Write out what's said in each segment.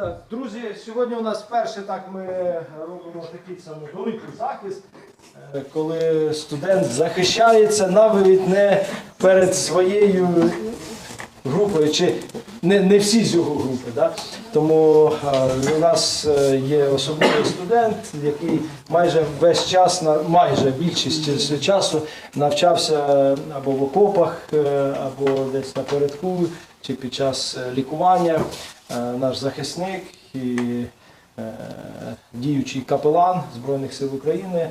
Так, друзі, сьогодні у нас вперше так ми робимо такий саме великий захист, е, коли студент захищається навіть не перед своєю групою, чи не, не всі з його групи. Да? Тому е, у нас е, є особливий студент, який майже весь час, майже більшість часу навчався або в окопах, або десь напередку, чи під час лікування. Е, Наш захисник і е, діючий капелан Збройних сил України.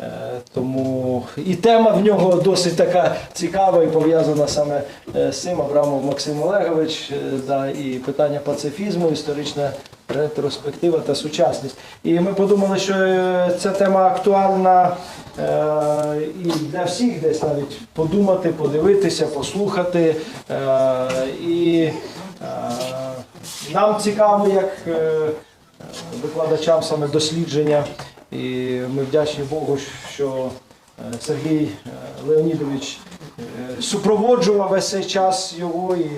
Е, Тому і тема в нього досить така цікава і пов'язана саме з цим Абрамов Максим Олегович, да, і питання пацифізму, історична ретроспектива та сучасність. І ми подумали, що ця тема актуальна і для всіх десь навіть подумати, подивитися, послухати. І нам цікаво, як е, викладачам саме дослідження. І ми вдячні Богу, що е, Сергій е, Леонідович супроводжував весь цей час його, і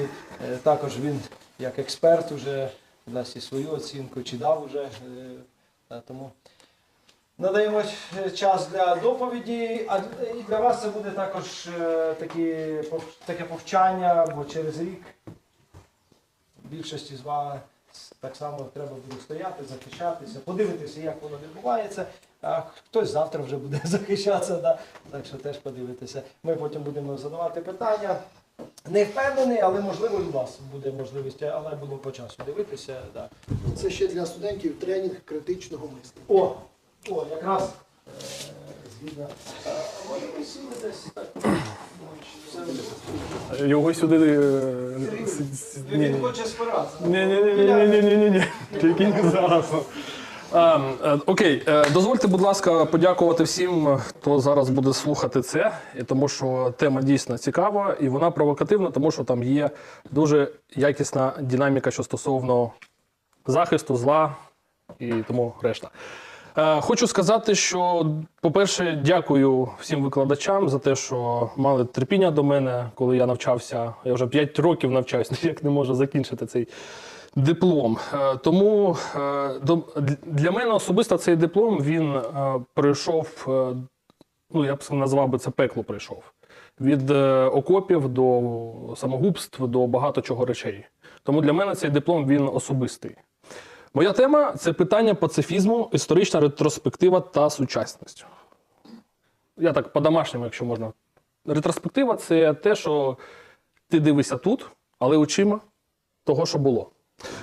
також він як експерт вже дасть і свою оцінку, чи дав вже. е, Тому надаємо час для доповіді, а і для вас це буде також такі, таке повчання, бо через рік більшості з вас так само треба буде стояти, захищатися, подивитися, як воно відбувається. А хтось завтра вже буде захищатися, да? так що теж подивитися. Ми потім будемо задавати питання. Не впевнений, але можливо і у вас буде можливість, але будемо по часу дивитися. Да. Це ще для студентів тренінг критичного мислення. О, о, якраз е, згідно. Його сюди. е, Він хоче спиратися. ні, ні, ні, ні, ні, ні, ні. Тільки не зараз. А, е, окей, е, дозвольте, будь ласка, подякувати всім, хто зараз буде слухати це, тому що тема дійсно цікава і вона провокативна, тому що там є дуже якісна динаміка, що стосовно захисту, зла і тому решта. Е, Хочу сказати, що, по-перше, дякую всім викладачам за те, що мали терпіння до мене, коли я навчався. Я вже 5 років навчаюся, ніяк не можу закінчити цей диплом. Е, Тому е, для мене особисто цей диплом він пройшов, ну я б назвав би це пекло пройшов. Від окопів до самогубств до багато чого речей. Тому для мене цей диплом він особистий. Моя тема це питання пацифізму, історична ретроспектива та сучасність. Я так по-домашньому, якщо можна. Ретроспектива це те, що ти дивишся тут, але очима того, що було.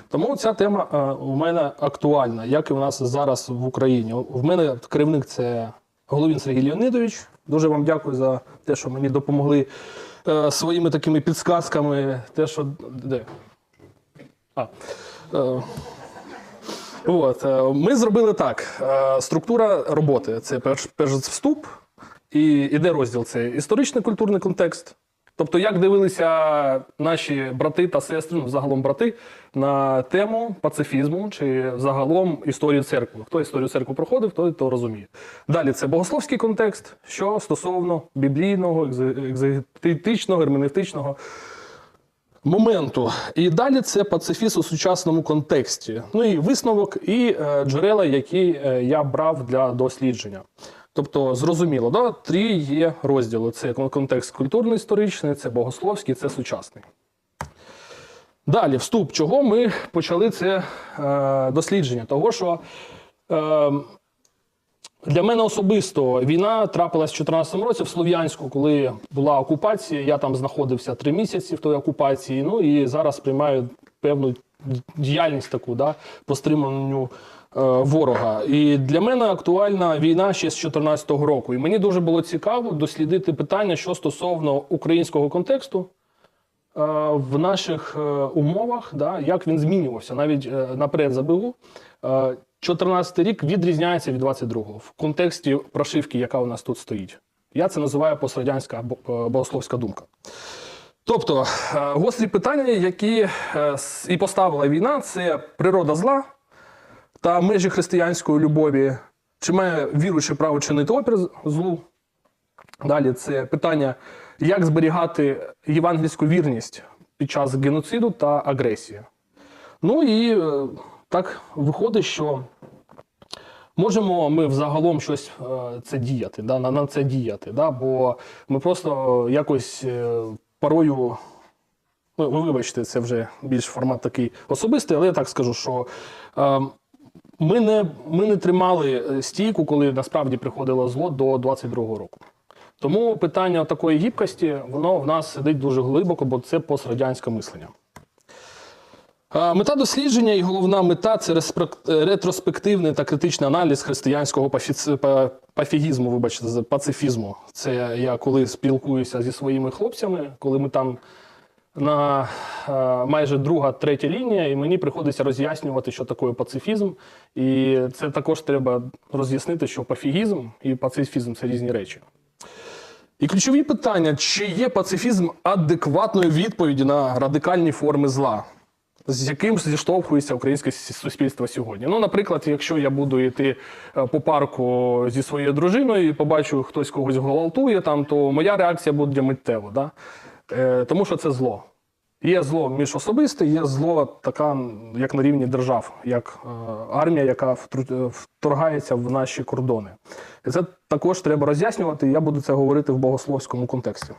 Тому ця тема е, у мене актуальна, як і у нас зараз в Україні. В мене керівник це Головін Сергій Леонидович. Дуже вам дякую за те, що мені допомогли е, своїми такими підсказками. Те, що де? А, е, От, е, ми зробили так: Е, структура роботи це перш, перш вступ, і іде розділ це історичний культурний контекст. Тобто, як дивилися наші брати та сестри, ну, загалом брати, на тему пацифізму чи загалом історію церкви. Хто історію церкви проходив, той то розуміє. Далі це богословський контекст, що стосовно біблійного, екзе- екзегетичного, герменевтичного моменту. І далі це пацифізм у сучасному контексті. Ну і висновок, і е, джерела, які е, я брав для дослідження. Тобто, зрозуміло, да? три є розділи: це контекст культурно-історичний, це богословський, це сучасний. Далі, вступ, чого ми почали це е, дослідження? Того, що е, для мене особисто війна трапилась в 2014 році в Слов'янську, коли була окупація. Я там знаходився три місяці в той окупації. Ну і зараз приймаю певну діяльність таку, да, по стриманню е, ворога. І для мене актуальна війна ще з 2014 року. І мені дуже було цікаво дослідити питання, що стосовно українського контексту. е, В наших е, умовах, да, як він змінювався, навіть е, наперед заберу. Е, 14 рік відрізняється від 22-го в контексті прошивки, яка у нас тут стоїть. Я це називаю пострадянська е, богословська думка. Тобто, е, гострі питання, які е, і поставила війна, це природа зла та межі християнської любові, чи має віруючий право чинити опір злу. Далі це питання, як зберігати євангельську вірність під час геноциду та агресії. Ну і так виходить, що можемо ми взагалом щось е, це діяти, да, на, це діяти, да, бо ми просто якось е, порою. Ну, ви вибачте, це вже більш формат такий особистий, але я так скажу, що е, ми, не, ми не тримали е, стійку, коли насправді приходило зло до 22-го року. Тому питання такої гібкості, воно в нас сидить дуже глибоко, бо це пострадянське мислення. Мета дослідження і головна мета це ретроспективний та критичний аналіз християнського пафігізму, вибачте, пацифізму. Це я коли спілкуюся зі своїми хлопцями, коли ми там на майже друга, третя лінія, і мені приходиться роз'яснювати, що таке пацифізм. І це також треба роз'яснити, що пафігізм і пацифізм це різні речі. І ключові питання: чи є пацифізм адекватною відповіді на радикальні форми зла? З яким зіштовхується українське суспільство сьогодні? Ну, наприклад, якщо я буду йти е, по парку зі своєю дружиною і побачу, хтось когось гвалтує, там, то моя реакція буде миттєво, да? е, тому що це зло. Є зло міжособисте, є зло така, як на рівні держав, як е, армія, яка е, вторгається в наші кордони. Це також треба роз'яснювати, я буду це говорити в богословському контексті.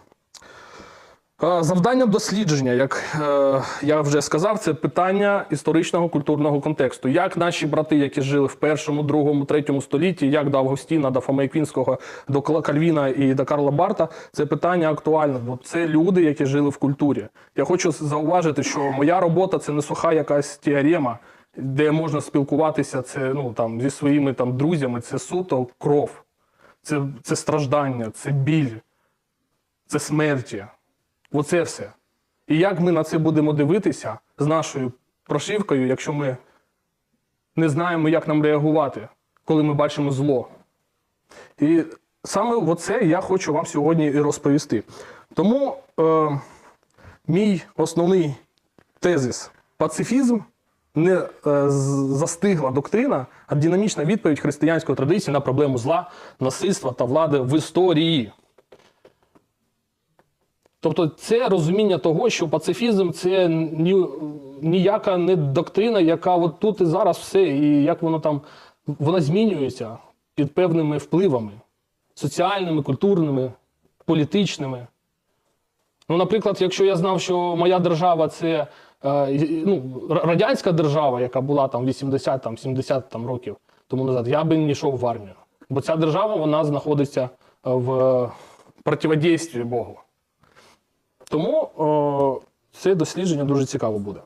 Е, Завдання дослідження, як е, я вже сказав, це питання історичного культурного контексту. Як наші брати, які жили в першому, другому, третьому столітті, як до Августіна, до Фома Квінського, до Кальвіна і до Карла Барта, це питання актуальне, бо це люди, які жили в культурі. Я хочу зауважити, що моя робота це не суха якась теорема, де можна спілкуватися це, ну, там, зі своїми там, друзями, це суто кров, це, це страждання, це біль, це смерті. Оце все. І як ми на це будемо дивитися з нашою прошивкою, якщо ми не знаємо, як нам реагувати, коли ми бачимо зло. І саме оце я хочу вам сьогодні і розповісти. Тому е, мій основний тезис пацифізм не е, застигла доктрина, а динамічна відповідь християнської традиції на проблему зла, насильства та влади в історії. Тобто це розуміння того, що пацифізм це ні, ніяка не доктрина, яка от тут і зараз все, і як воно там вона змінюється під певними впливами соціальними, культурними, політичними. Ну, наприклад, якщо я знав, що моя держава це е, ну, радянська держава, яка була там 80 там, 70 там, років тому назад, я би не йшов в армію. Бо ця держава вона знаходиться е, в противодействі Богу. Тому о, це дослідження дуже цікаво буде.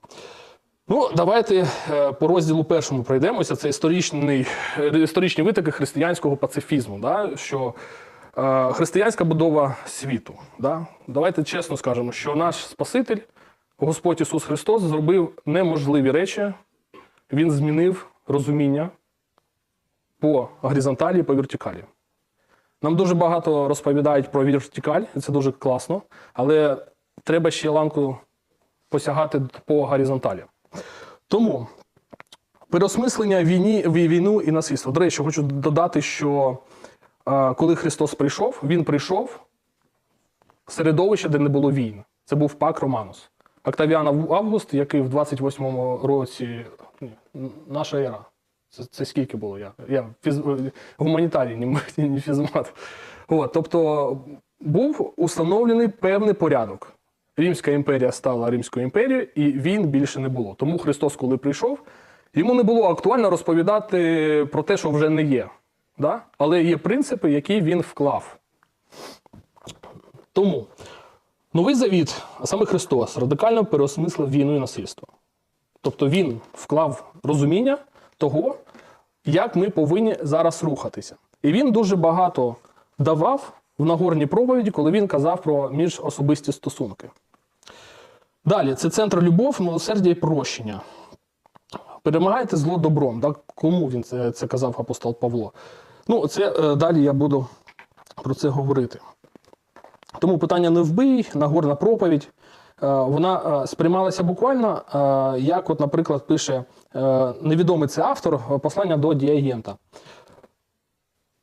Ну, давайте е, по розділу першому пройдемося. Це історичний, е, історичні витоки християнського пацифізму. Да? Що е, християнська будова світу. Да? Давайте чесно скажемо, що наш Спаситель, Господь Ісус Христос, зробив неможливі речі. Він змінив розуміння по горизонталі і по вертикалі. Нам дуже багато розповідають про вертикаль, це дуже класно, але треба ще ланку посягати по горизонталі. Тому переосмислення війні, війну і насильство. До речі, хочу додати, що е, коли Христос прийшов, Він прийшов в середовище, де не було війн. Це був пак Романус. Октавіан Август, який в 28-му році наша ера. Це, це скільки було? Я, я фіз, гуманітарій, не, не фізмат. От, тобто був установлений певний порядок. Римська імперія стала Римською імперією, і війн більше не було. Тому Христос, коли прийшов, йому не було актуально розповідати про те, що вже не є. Да? Але є принципи, які він вклав. Тому новий завіт, а саме Христос, радикально переосмислив війну і насильство. Тобто він вклав розуміння того, як ми повинні зараз рухатися. І він дуже багато давав в Нагорній проповіді, коли він казав про міжособисті стосунки. Далі, це центр любов, милосердя і прощення. Перемагайте зло добром. Так? Кому він це, це казав апостол Павло? Ну, це е, далі я буду про це говорити. Тому питання не вбий, Нагорна проповідь. е, Вона е, сприймалася буквально, як, от, наприклад, пише невідомий це автор послання до діагента.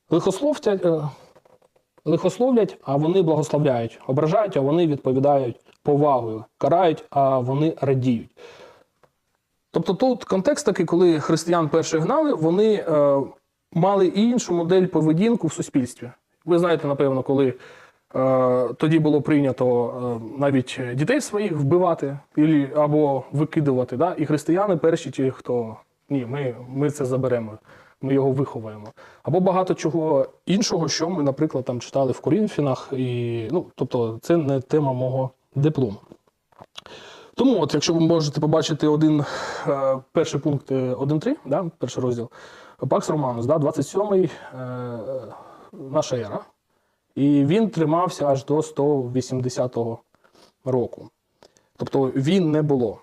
Лихословлять, лихословлять, а вони благословляють. Ображають, а вони відповідають повагою. Карають, а вони радіють. Тобто тут контекст такий, коли християн перші гнали, вони е, мали іншу модель поведінку в суспільстві. Ви знаєте, напевно, коли е, тоді було прийнято е, навіть дітей своїх вбивати ілі- або викидувати. Да? І християни перші ті, хто ні, ми, ми це заберемо, ми його виховаємо. Або багато чого іншого, що ми, наприклад, там читали в Корінфінах. І, ну, тобто, це не тема мого диплому. Тому, от, якщо ви можете побачити один е, перший пункт е, 1.3, да, перший розділ, Пакс Романус, да, 27-й е, наша ера. І він тримався аж до 180-го року. Тобто він не було.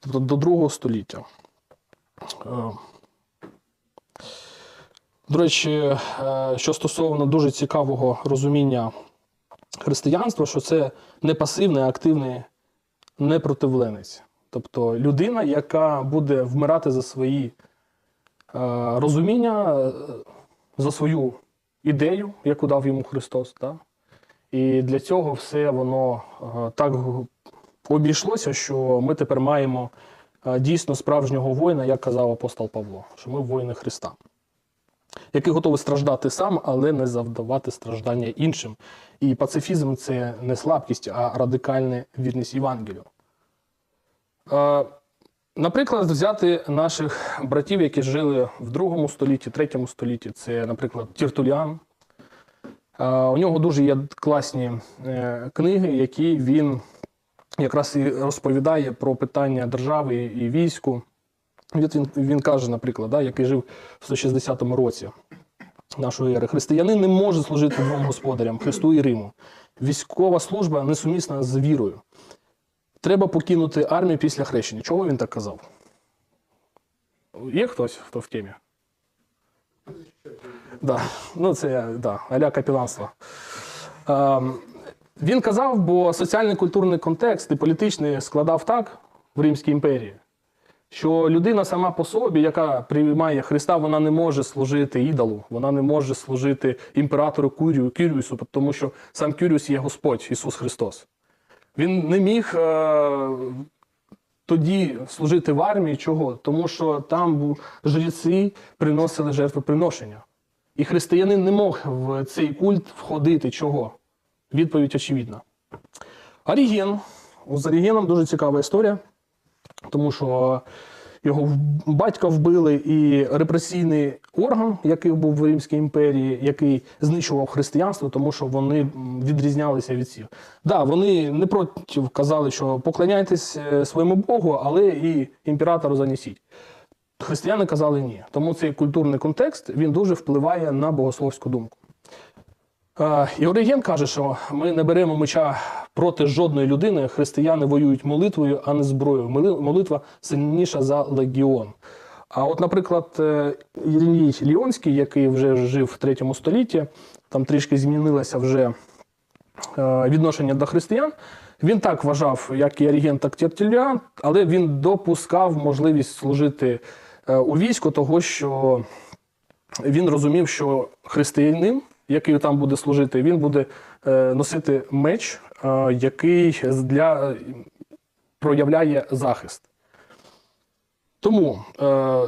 Тобто до другого століття. Е, До речі, е, що стосовно дуже цікавого розуміння християнства, що це не пасивний, а активний непротивленець. Тобто людина, яка буде вмирати за свої е, розуміння, е, за свою ідею, яку дав йому Христос. Да? І для цього все воно е, так обійшлося, що ми тепер маємо е, дійсно справжнього воїна, як казав апостол Павло, що ми воїни Христа, який готовий страждати сам, але не завдавати страждання іншим. І пацифізм це не слабкість, а радикальна вірність Євангелію. Наприклад, взяти наших братів, які жили в другому столітті, третьому столітті, це, наприклад, Тіртуліан. У нього дуже є класні е, книги, які він якраз і розповідає про питання держави і війську. Він, він каже, наприклад, да, який жив в 160 році нашої ери. Християнин не може служити двом господарям Христу і Риму. Військова служба несумісна з вірою. Треба покинути армію після хрещення. Чого він так казав? Є хтось, хто в темі? Да. Ну, це да, аля капіланство. Ем, він казав, бо соціальний культурний контекст і політичний складав так в Римській імперії, що людина сама по собі, яка приймає Христа, вона не може служити ідолу, вона не може служити імператору Кюрію, Кюріусу, тому що сам Кюріус є Господь Ісус Христос. Він не міг е, тоді служити в армії. Чого? Тому що там жреці приносили жертвоприношення. І християнин не мог в цей культ входити. Чого? Відповідь очевидна. Оріген. З Орігеном дуже цікава історія, тому що його батька вбили, і репресійний орган, який був в Римській імперії, який знищував християнство, тому що вони відрізнялися від всіх. Да, вони не проти казали, що поклоняйтесь е, своєму Богу, але і імператору занесіть. Християни казали ні. Тому цей культурний контекст він дуже впливає на богословську думку. Е, І Оріген каже, що ми не беремо меча проти жодної людини. Християни воюють молитвою, а не зброєю. Молитва сильніша за легіон. А от, наприклад, е, Ліонський, який вже жив в третьому столітті, там трішки змінилося вже е, відношення до християн. Він так вважав, як і Оріген, так і Тертуліан, але він допускав можливість служити у війську, того що він розумів, що християнин, який там буде служити, він буде е, носити меч, е, який для, е, проявляє захист. Тому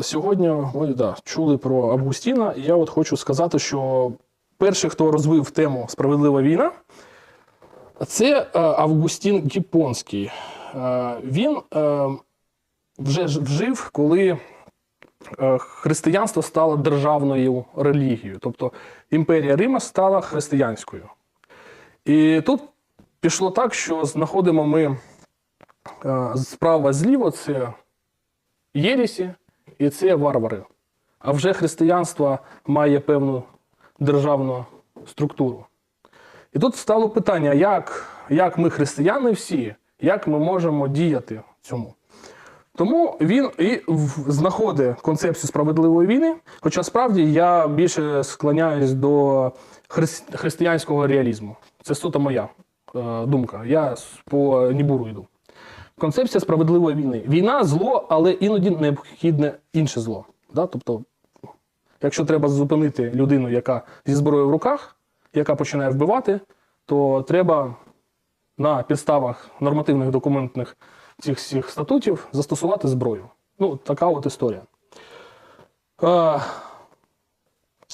сьогодні ми да, чули про Августіна, і я от хочу сказати, що перший, хто розвив тему справедлива війна, це Августін Гіпонський. Він вже вжив, коли християнство стало державною релігією, тобто імперія Рима стала християнською. І тут пішло так, що знаходимо ми е, справа зліво це єрісі і це варвари. А вже християнство має певну державну структуру. І тут стало питання, як, як ми, християни всі, як ми можемо діяти цьому. Тому він і знаходить концепцію справедливої війни. Хоча справді я більше склоняюсь до хрис- християнського реалізму. Це суто моя е, думка. Я по Нібуру йду. Концепція справедливої війни. Війна зло, але іноді необхідне інше зло. Да? Тобто, якщо треба зупинити людину, яка зі зброєю в руках, яка починає вбивати, то треба на підставах нормативних документних цих всіх статутів застосувати зброю. Ну, така от історія. Е,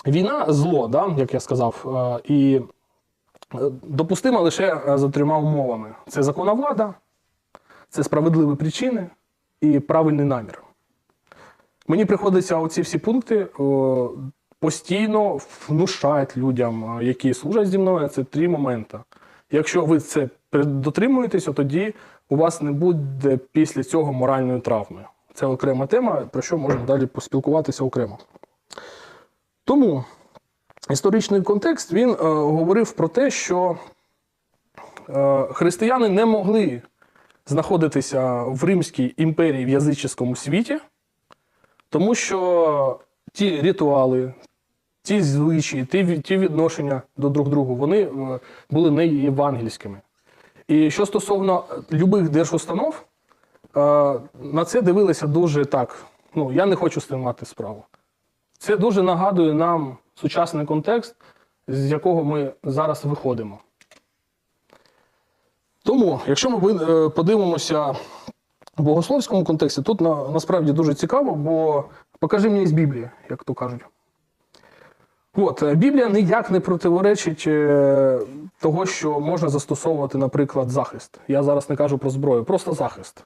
війна зло, да, як я сказав, е, і е, допустима лише е, за трьома умовами: це законна влада, це справедливі причини і правильний намір. Мені приходиться оці всі пункти о, постійно внушати людям, е, які служать зі мною, це три моменти. Якщо ви це дотримуєтеся, тоді у вас не буде після цього моральної травми. Це окрема тема, про що можна далі поспілкуватися окремо. Тому історичний контекст він е, говорив про те, що е, християни не могли знаходитися в Римській імперії в язичському світі, тому що ті ритуали, ті звичаї, ті, ті відношення до друг другу, вони е, були не євангельськими. І що стосовно любих держустанов, е, на це дивилися дуже так. Ну, я не хочу з цим мати справу. Це дуже нагадує нам сучасний контекст, з якого ми зараз виходимо. Тому, якщо ми е, подивимося в богословському контексті, тут на, насправді дуже цікаво, бо покажи мені з Біблії, як то кажуть. От, е, Біблія ніяк не противоречить е, того, що можна застосовувати, наприклад, захист. Я зараз не кажу про зброю, просто захист.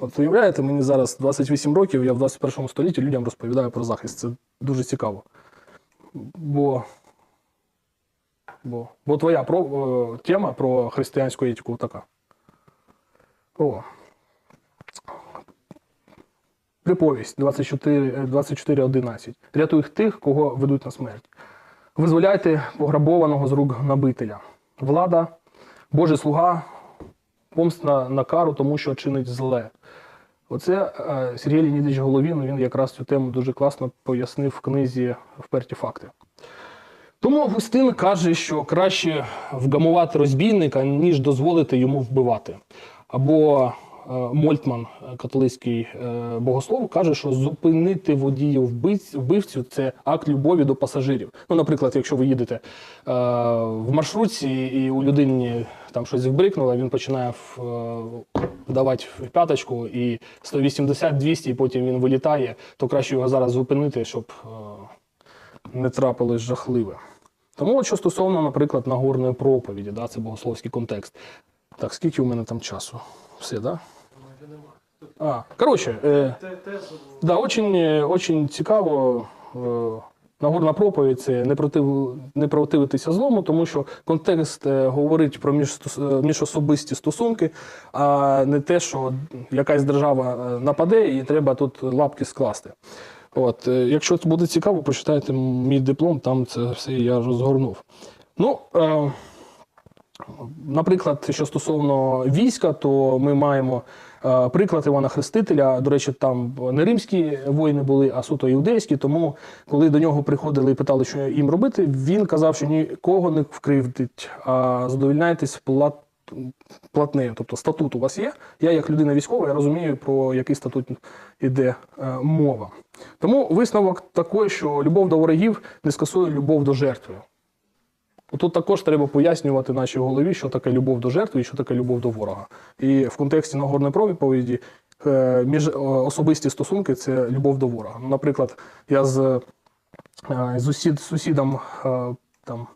От уявляєте, мені зараз 28 років, я в 21 столітті людям розповідаю про захист. Це дуже цікаво. Бо, бо, бо твоя про, е, тема про християнську етику така. О. Приповість 24, е, 24.11. Тих, кого ведуть на смерть. Визволяйте пограбованого з рук набителя. Влада, Божий слуга, помста на кару, тому що чинить зле. Оце е, Сергій Леонідович Головін, він якраз цю тему дуже класно пояснив в книзі Вперті факти. Тому Августин каже, що краще вгамувати розбійника, ніж дозволити йому вбивати. Або Мольтман, е, католицький е, богослов, каже, що зупинити вбивць- вбивцю це акт любові до пасажирів. Ну, наприклад, якщо ви їдете е, в маршрутці і у людині там щось вбрикнуло, він починає е, давати в п'яточку і 180-200, і потім він вилітає, то краще його зараз зупинити, щоб е, не трапилось жахливе. Тому, що стосовно, наприклад, Нагорної проповіді, да, це богословський контекст. Так, скільки у мене там часу? Все, да? А, коротше, е, да, очень, очень цікаво. Е, Нагорна проповідь це не, против, не противитися злому, тому що контекст е, говорить про е, міжособисті стосунки, а не те, що якась держава е, нападе і треба тут лапки скласти. От, якщо це буде цікаво, почитайте мій диплом, там це все я розгорнув. Ну, е, наприклад, що стосовно війська, то ми маємо приклад Івана Хрестителя. До речі, там не римські воїни були, а суто іудейські. Тому, коли до нього приходили і питали, що їм робити, він казав, що нікого не вкривдить, а задовільняйтесь плат. Платнею, тобто статут у вас є. Я, як людина військова, я розумію, про який статут йде е, мова. Тому висновок такий, що любов до ворогів не скасує любов до жертви. Тут також треба пояснювати нашій голові, що таке любов до жертви і що таке любов до ворога. І в контексті Нагорної проповіді е, між е, особисті стосунки це любов до ворога. Ну, Наприклад, я з, е, з усід, сусідом там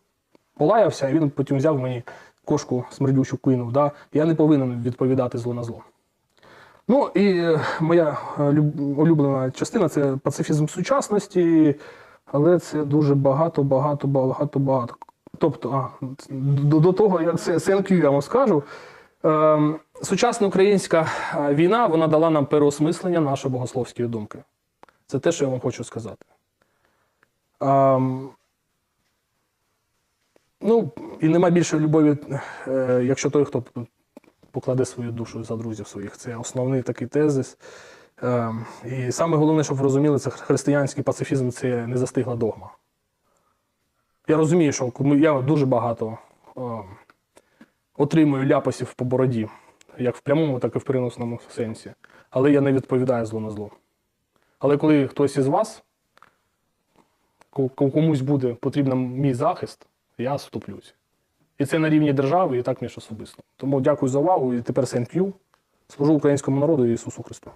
полаявся, і він потім взяв мені кошку смердючу кинув. Да? Я не повинен відповідати зло на зло. Ну і моя улюблена частина це пацифізм сучасності, але це дуже багато, багато, багато, багато. Тобто, а, до, до того, як CNQ я вам скажу, е, сучасна українська е, війна вона дала нам переосмислення нашої богословської думки. Це те, що я вам хочу сказати. Ем, ну, і нема більше любові, е, якщо той, хто покладе свою душу за друзів своїх. Це основний такий тезис. Ем, і саме головне, щоб ви розуміли, це християнський пацифізм це не застигла догма. Я розумію, що я дуже багато ем, отримую ляпасів по бороді, як в прямому, так і в переносному сенсі. Але я не відповідаю зло на зло. Але коли хтось із вас, ко- ко- комусь буде потрібен мій захист, я вступлюсь. І це на рівні держави, і так між особисто. Тому дякую за увагу. І тепер you. Служу українському народу і Ісусу Христу.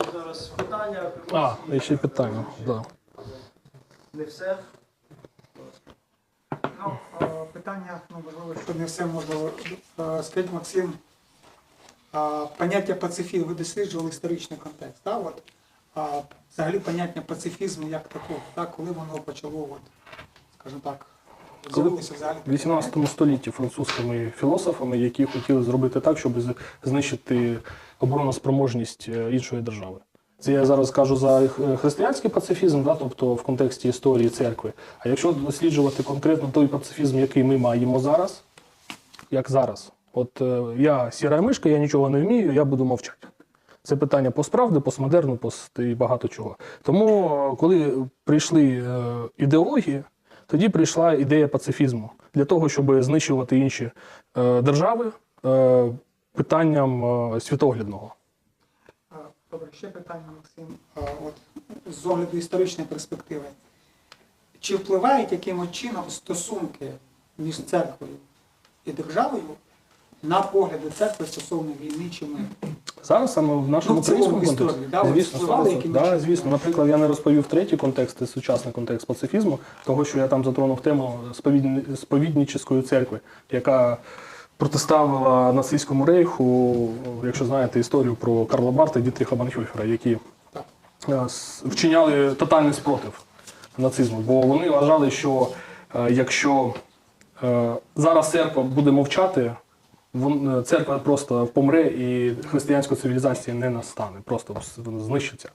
І Зараз питання. А, і ще питання. Да. Не все. Ну, питання, ну, можливо, що не все можливо. Е, Скажіть, Максим, поняття пацифізму, ви досліджували історичний контекст, так? От, а взагалі поняття пацифізму як такого, так? коли воно почало, от, скажімо так, взагалі? В 18 столітті французькими філософами, які хотіли зробити так, щоб знищити обороноспроможність е, іншої держави. Це я зараз кажу за християнський пацифізм, да, тобто в контексті історії церкви. А якщо досліджувати конкретно той пацифізм, який ми маємо зараз, як зараз, от е, я сіра мишка, я нічого не вмію, я буду мовчати. Це питання постправди, постмодерну, пост і багато чого. Тому, е, коли прийшли е, ідеології, тоді прийшла ідея пацифізму для того, щоб знищувати інші е, держави е, питанням е, світоглядного. Добре, ще питання, Максим. От, з огляду історичної перспективи. Чи впливають якимось чином стосунки між церквою і державою на погляди церкви стосовно війни чи миру? Зараз саме в нашому Ну, українському контексті. да, звісно, впливали зараз- да, звісно. Наприклад, я не розповів третій контекст, сучасний контекст пацифізму, того, що я там затронув тему сповідні- сповіднічської церкви, яка протиставила нацистському рейху, якщо знаєте історію про Карла Барта і Дітріха Банхюфера, які е, вчиняли тотальний спротив нацизму, бо вони вважали, що е, якщо е, зараз церква буде мовчати, церква просто помре і християнської цивілізації не настане, просто знищиться.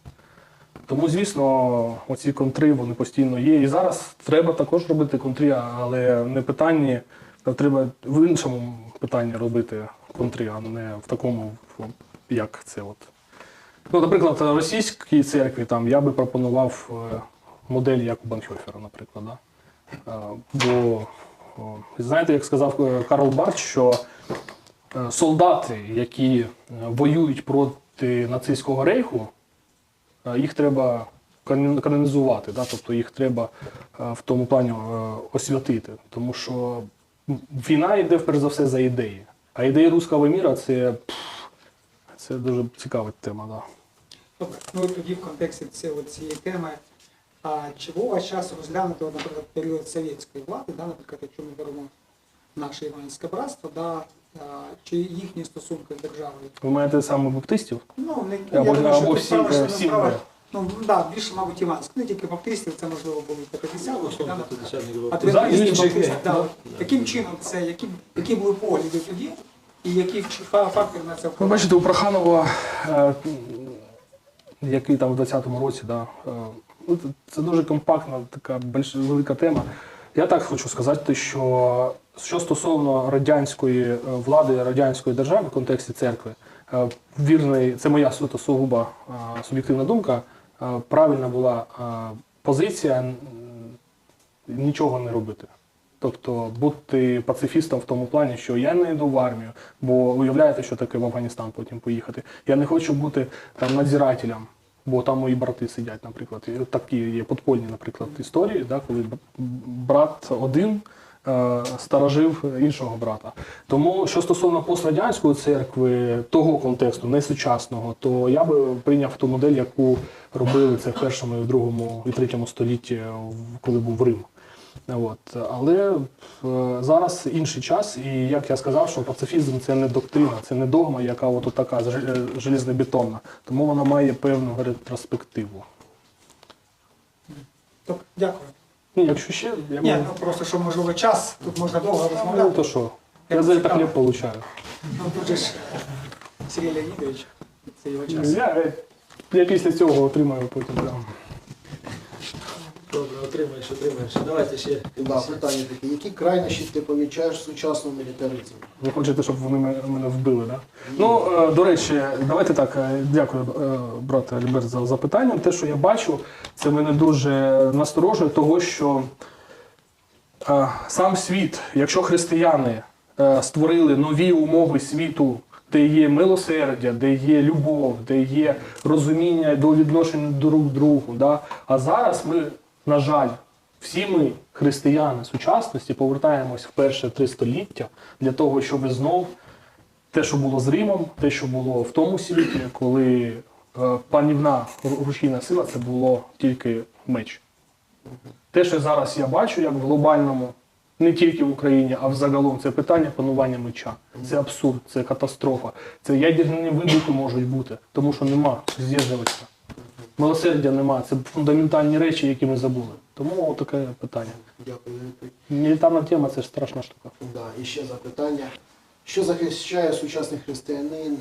Тому, звісно, оці контри вони постійно є. І зараз треба також робити контри, але не питанні, а треба в іншому питанні робити контри, а не в такому, як це от. Ну, наприклад, російській церкві там я би пропонував е, модель як у Банхьофера, наприклад. Да? Е, Бо знаєте, як сказав е, Карл Барт, що солдати, які воюють проти нацистського рейху, їх треба канон- канонізувати, да? тобто їх треба в тому плані освятити. Тому що війна йде перш за все за ідеї. А ідеї руського міра це, це дуже цікава тема. Да. Добре, ну і тоді в контексті цієї, цієї теми, а чи був час розглянути, наприклад, період совєтської влади, да, наприклад, якщо ми беремо наше Іванське братство, да, чи їхні стосунки з державою? Ви маєте саме баптистів? Ну, не Або- я думаю, що або тут всі, справа, що всі ми. Ну, да, більше, мабуть, Іванськ. Не тільки баптистів, це можливо були 50-ті, да, а Зараз адвентисти, баптисти, да. Яким чином це, які, які були погляди тоді, і які фа- фактори на це Ви впливали? бачите, у Проханова, е, який там в 20-му році, да, е, ну, це- це дуже компактна, така більш велика тема. Я так хочу сказати, що що стосовно радянської е, влади, радянської держави в контексті церкви, е, вірний, це моя суто сугуба е, суб'єктивна думка, правильна була е, позиція нічого не робити. Тобто бути пацифістом в тому плані, що я не йду в армію, бо уявляєте, що таке в Афганістан потім поїхати. Я не хочу бути там надзирателем, бо там мої брати сидять, наприклад. Такі є подпольні, наприклад, історії, да, коли брат один е, сторожив іншого брата. Тому що стосовно пострадянської церкви, того контексту, не сучасного, то я би прийняв ту модель, яку робили це в першому, і в другому і третьому столітті, коли був Рим. От. Але е, зараз інший час, і як я сказав, що пацифізм це не доктрина, це не догма, яка от така жел- железнобетонна. Тому вона має певну ретроспективу. Дякую. Ні, якщо ще, я Ні, можу- ну просто що можливо час, тут можна довго ну, розмовляти. то що? Я за це хліб получаю. Ну тут же ж Сергій Леонідович, це його час. Я, я після цього отримаю потім. Да. Добре, отримаєш, отримаєш. Давайте ще. Да, питання таке. Які крайнощі ти помічаєш в сучасному мілітаризмі? Ви хочете, щоб вони мене мене вбили, так? Ну, е, до речі, давайте так. е, Дякую, е, брате Альберт, за запитання. Те, що я бачу, це мене дуже насторожує, того, що е, сам світ, якщо християни е, створили нові умови світу, де є милосердя, де є любов, де є розуміння до відношення друг к другу. Да? А зараз ми, на жаль, Всі ми, християни сучасності, повертаємось в перше три століття для того, щоб знов те, що було з Римом, те, що було в тому світі, коли е, панівна рушійна сила, це було тільки меч. Те, що зараз я бачу, як в глобальному, не тільки в Україні, а взагалом, це питання панування меча. Це абсурд, це катастрофа. Це ядерні вибухи можуть бути, тому що нема з'єднуватися. Милосердя нема. Це фундаментальні речі, які ми забули. Тому таке питання. Дякую. Мілітарна тема це ж страшна штука. Да, і ще запитання. Що захищає сучасний християнин,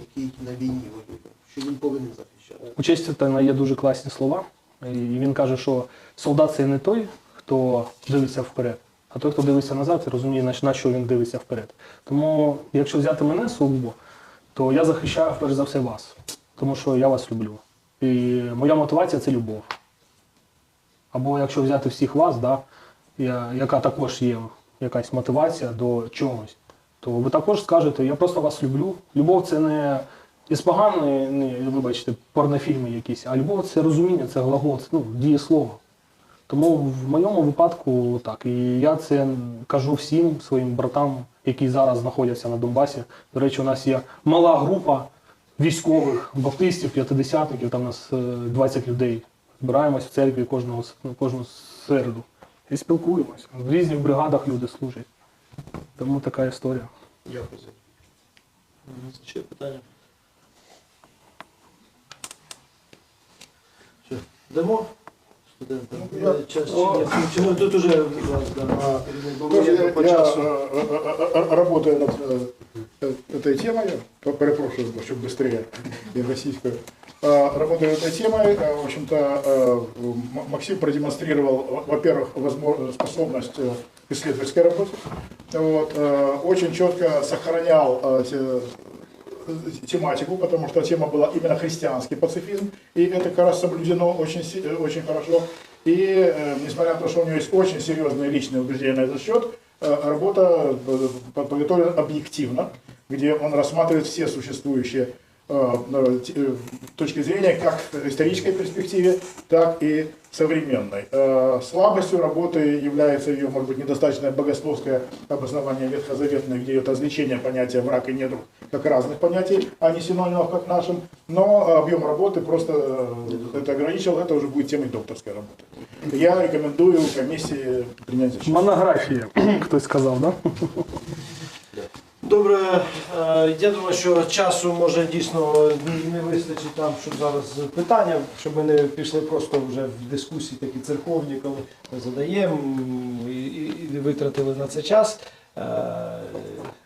який на війні воює? Що він повинен захищати? У Честертона є дуже класні слова. І він каже, що солдат це не той, хто дивиться вперед, а той, хто дивиться назад і розуміє, на що- на що він дивиться вперед. Тому, якщо взяти мене сугубо, то я захищаю перш за все вас, тому що я вас люблю. І моя мотивація це любов. Або якщо взяти всіх вас, да, яка також є якась мотивація до чогось, то ви також скажете, я просто вас люблю. Любов це не іспаган, не, не вибачте, порнофільми якісь, а любов це розуміння, це глагол, це ну, дієслово. Тому в моєму випадку так. І я це кажу всім своїм братам, які зараз знаходяться на Донбасі. До речі, у нас є мала група військових, баптистів, п'ятидесятників, там у нас е, 20 людей. Збираємось в церкві кожного, ну, кожну середу. І спілкуємося. В різних бригадах люди служать. Тому така історія. Дякую Ще питання. Що, Дамо студентам? Ну, я- Час чи ні? Чи ми тут уже вас дамо? Бо ми Тоже є я, по я, часу. э, э, э, работаю над э, этой темой, перепрошую, чтобы быстрее, я российскую. Э, Работаю над этой темой. Э, В общем-то, э, М- Максим продемонстрировал, во- во-первых, возможно- способность э, исследовательской работы. Вот. э, Очень четко сохранял э, те- тематику, потому что тема была именно христианский пацифизм, и это как раз соблюдено очень, си- э, очень хорошо. И э, несмотря на то, что у него есть очень серьезные личные убеждения на этот счет, э, работа э, под- подготовлена объективно, где он рассматривает все существующие э, э, те- э, точки зрения как в исторической перспективе, так и современной. Э, Слабостью работы является ее, может быть, недостаточное богословское обоснование ветхозаветное, где идет развлечение понятия враг и недруг как разных понятий, а не синонимов, как нашим. Но объем работы просто э, это ограничил, это уже будет темой докторской работы. Я рекомендую комиссии принять решение. Монографія, хтось сказав, так? Да? Добре, е, я думаю, що часу може дійсно не вистачить там, щоб зараз питання, щоб ми не пішли просто вже в дискусії такі церковні, коли ми задаємо і, витратили на це час. Е,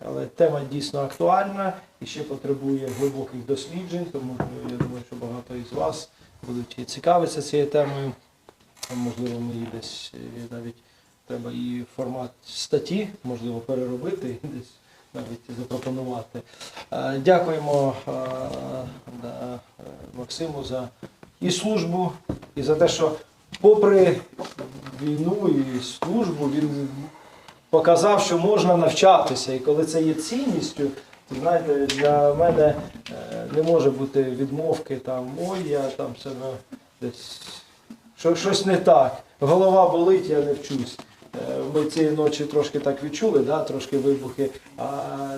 Але тема дійсно актуальна і ще потребує глибоких досліджень, тому я думаю, що багато із вас будуть цікавитися цією темою. Можливо, ми її десь е, навіть треба і формат статті, можливо, переробити десь навіть запропонувати. Е, Дякуємо е, е, Максиму за і службу, і за те, що попри війну і службу він показав, що можна навчатися. І коли це є цінністю, то, знаєте, для мене не може бути відмовки там, ой, я там себе десь що, щось не так. Голова болить, я не вчусь. Е, Ми цієї ночі трошки так відчули, да, трошки вибухи. А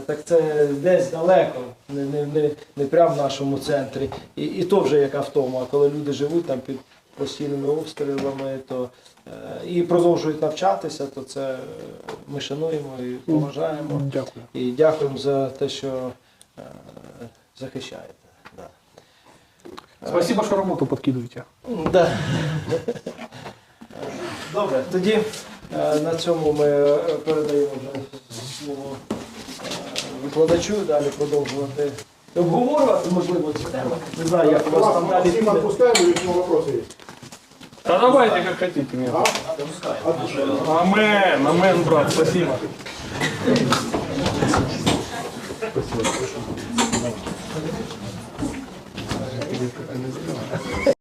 так це десь далеко, не, не, не, не прямо в нашому центрі. І, і то вже яка втома, коли люди живуть там під постійними обстрілами, то е, і продовжують навчатися, то це е, ми шануємо і поважаємо. Дякую. І дякуємо за те, що захищаєте. Да. Спасибо, що роботу підкидуєте. Да. Добре, тоді на цьому ми е, передаємо вже слово е, викладачу, далі продовжувати обговорювати, можливо, цю тему. Не знаю, як у вас там далі піде. отпускаем, или к нему? Та давайте, як хотите. Нет. Амен, амен, брат, спасибо.